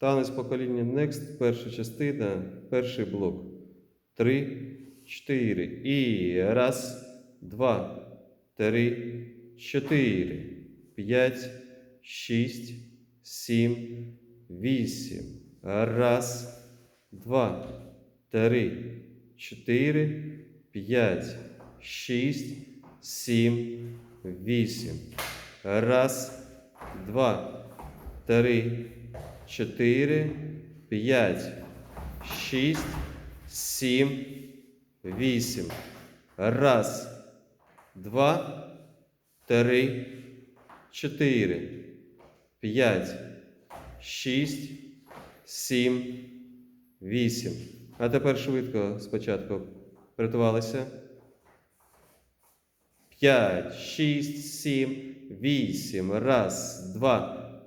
Танець покоління Next, перша частина, перший блок. Три, чотири. І раз, два, три, чотири, п'ять, шість, сім, вісім. Раз, два, три, чотири, п'ять, шість, сім, вісім. Раз, два, три, чотири, п'ять, шість, сім, вісім. Раз, два, три, чотири, п'ять, шість, сім, вісім. А тепер швидко спочатку приготувалися. П'ять, шість, сім, вісім. Раз, два,